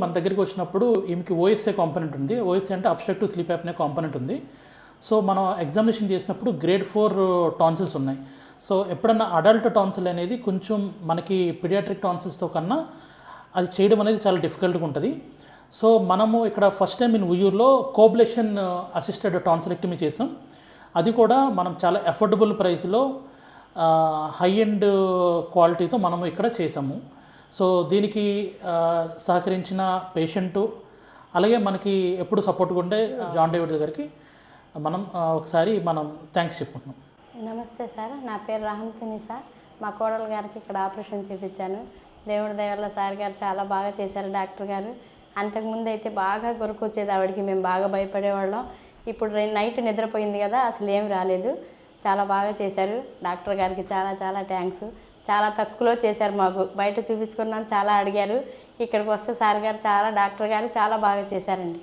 మన దగ్గరికి వచ్చినప్పుడు ఈమెకి ఓఎస్ఏ కాంపనెంట్ ఉంది. ఓఎస్ఏ అంటే అబ్స్ట్రక్టివ్ స్లీప్ యాప్నే కాంపనెంట్ ఉంది. సో మనం ఎగ్జామినేషన్ చేసినప్పుడు గ్రేడ్ ఫోర్ టాన్సిల్స్ ఉన్నాయి. సో ఎప్పుడన్నా అడల్ట్ టాన్సిల్ అనేది కొంచెం మనకి పిడియాట్రిక్ టాన్సిల్స్తో కన్నా అది చేయడం అనేది చాలా డిఫికల్ట్గా ఉంటుంది. సో మనము ఇక్కడ ఫస్ట్ టైం ఇన్ ఉయ్యూరులో కోబ్లేషన్ అసిస్టెడ్ టాన్సిలెక్టమీ చేసాం. అది కూడా మనం చాలా అఫోర్డబుల్ ప్రైస్లో హై ఎండ్ క్వాలిటీతో మనము ఇక్కడ చేసాము. సో దీనికి సహకరించిన పేషెంటు అలాగే మనకి ఎప్పుడు సపోర్ట్గా ఉండే జాన్ డేవిడ్ గారికి మనం ఒకసారి మనం థ్యాంక్స్ చెప్పుకుంటున్నాం. నమస్తే సార్ నా పేరు రహంతిని సార్. మా కోడలు గారికి ఇక్కడ ఆపరేషన్ చేయించాను దేవుడి దయవల్ల సార్ గారు చాలా బాగా చేశారు డాక్టర్ గారు. అంతకుముందు అయితే బాగా కొరకు వచ్చేది ఆవిడకి మేము బాగా భయపడేవాళ్ళం. ఇప్పుడు నైట్ నిద్రపోయింది కదా అసలు ఏం రాలేదు. చాలా బాగా చేశారు. డాక్టర్ గారికి చాలా చాలా థ్యాంక్స్. చాలా తక్కువలో చేశారు మాకు. బయట చూపించుకున్నాను చాలా అడిగారు. ఇక్కడికి వస్తే సార్ గారు చాలా డాక్టర్ గారు చాలా బాగా చేశారండి.